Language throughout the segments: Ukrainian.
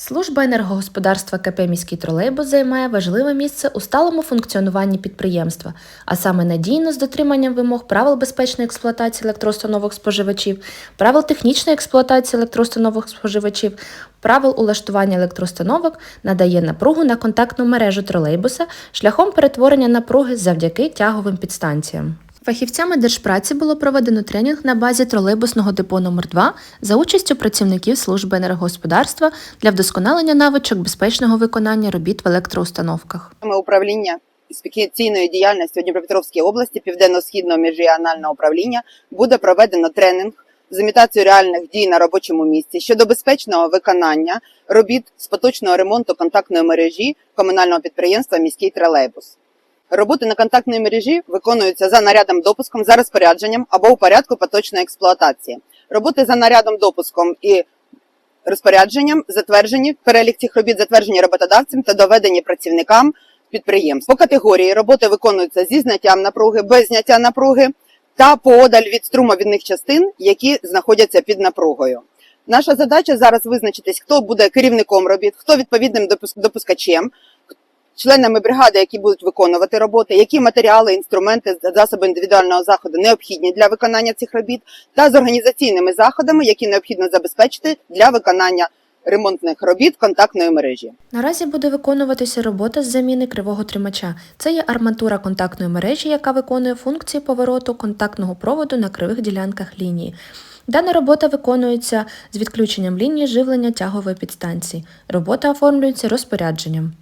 Служба енергогосподарства КП «Міський тролейбус» займає важливе місце у сталому функціонуванні підприємства, а саме надійно з дотриманням вимог правил безпечної експлуатації електроустановок споживачів, правил технічної експлуатації електроустановок споживачів, правил улаштування електроустановок надає напругу на контактну мережу тролейбуса шляхом перетворення напруги завдяки тяговим підстанціям. Фахівцями держпраці було проведено тренінг на базі тролейбусного депо номер 2 за участю працівників служби енергогосподарства для вдосконалення навичок безпечного виконання робіт в електроустановках. Саме управління інспекційної діяльності у Дніпропетровській області Південно-Східного міжрегіонального управління буде проведено тренінг з імітацією реальних дій на робочому місці щодо безпечного виконання робіт з поточного ремонту контактної мережі комунального підприємства Міський тролейбус. Роботи на контактній мережі виконуються за нарядом допуском, за розпорядженням або у порядку поточної експлуатації. Роботи за нарядом допуском і розпорядженням затверджені перелік цих робіт затверджені роботодавцем та доведені працівникам підприємств. По категорії роботи виконуються зі зняттям напруги, без зняття напруги та поодаль від струмовідних частин, які знаходяться під напругою. Наша задача зараз визначитись, хто буде керівником робіт, хто відповідним допуск- допускачем, членами бригади, які будуть виконувати роботи, які матеріали, інструменти, засоби індивідуального заходу необхідні для виконання цих робіт, та з організаційними заходами, які необхідно забезпечити для виконання ремонтних робіт контактної мережі. Наразі буде виконуватися робота з заміни кривого тримача. Це є арматура контактної мережі, яка виконує функції повороту контактного проводу на кривих ділянках лінії. Дана робота виконується з відключенням лінії живлення тягової підстанції. Робота оформлюється розпорядженням.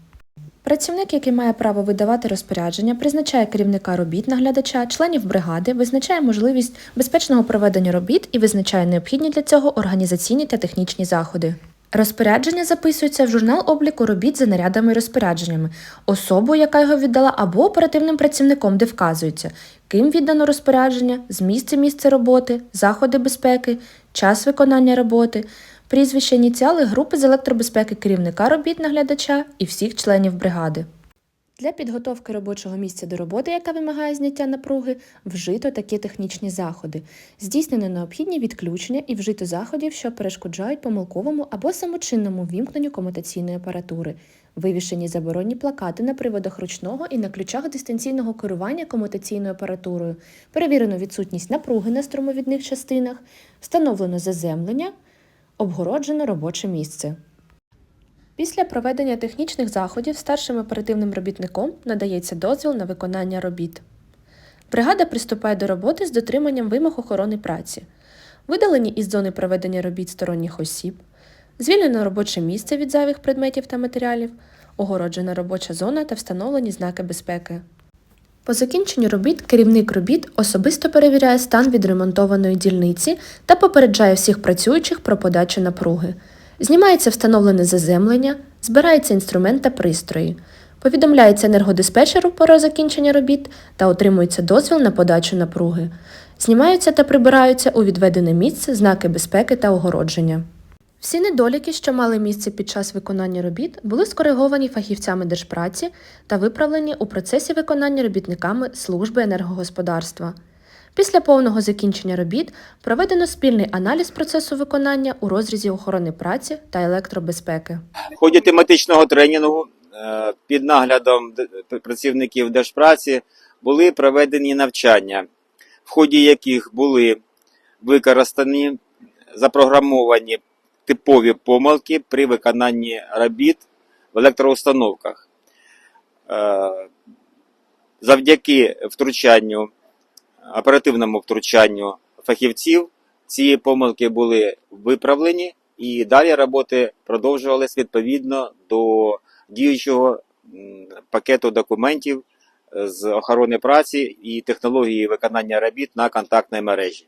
Працівник, який має право видавати розпорядження, призначає керівника робіт наглядача, членів бригади, визначає можливість безпечного проведення робіт і визначає необхідні для цього організаційні та технічні заходи. Розпорядження записується в журнал обліку робіт за нарядами і розпорядженнями, особу, яка його віддала, або оперативним працівником, де вказується, ким віддано розпорядження, зміст і місце роботи, заходи безпеки, час виконання роботи, прізвище, ініціали групи з електробезпеки керівника робіт наглядача і всіх членів бригади. Для підготовки робочого місця до роботи, яка вимагає зняття напруги, вжито такі технічні заходи. Здійснено необхідні відключення і вжито заходів, що перешкоджають помилковому або самочинному вімкненню комутаційної апаратури. Вивішені заборонні плакати на приводах ручного і на ключах дистанційного керування комутаційною апаратурою. Перевірено відсутність напруги на струмовідних частинах, встановлено заземлення, обгороджено робоче місце. Після проведення технічних заходів старшим оперативним робітником надається дозвіл на виконання робіт. Бригада приступає до роботи з дотриманням вимог охорони праці, видалені із зони проведення робіт сторонніх осіб, звільнено робоче місце від зайвих предметів та матеріалів, огороджена робоча зона та встановлені знаки безпеки. По закінченню робіт керівник робіт особисто перевіряє стан відремонтованої дільниці та попереджає всіх працюючих про подачу напруги. Знімається встановлене заземлення, збирається інструмент та пристрої, повідомляється енергодиспетчеру про закінчення робіт та отримується дозвіл на подачу напруги. Знімаються та прибираються у відведене місце знаки безпеки та огородження. Всі недоліки, що мали місце під час виконання робіт, були скориговані фахівцями держпраці та виправлені у процесі виконання робітниками служби енергогосподарства. Після повного закінчення робіт проведено спільний аналіз процесу виконання у розрізі охорони праці та електробезпеки. В ході тематичного тренінгу е, під наглядом працівників Держпраці були проведені навчання, в ході яких були використані запрограмовані типові помилки при виконанні робіт в електроустановках. Е, Завдяки втручанню, оперативному втручанню фахівців, ці помилки були виправлені і далі роботи продовжувалися відповідно до діючого пакету документів з охорони праці і технології виконання робіт на контактній мережі.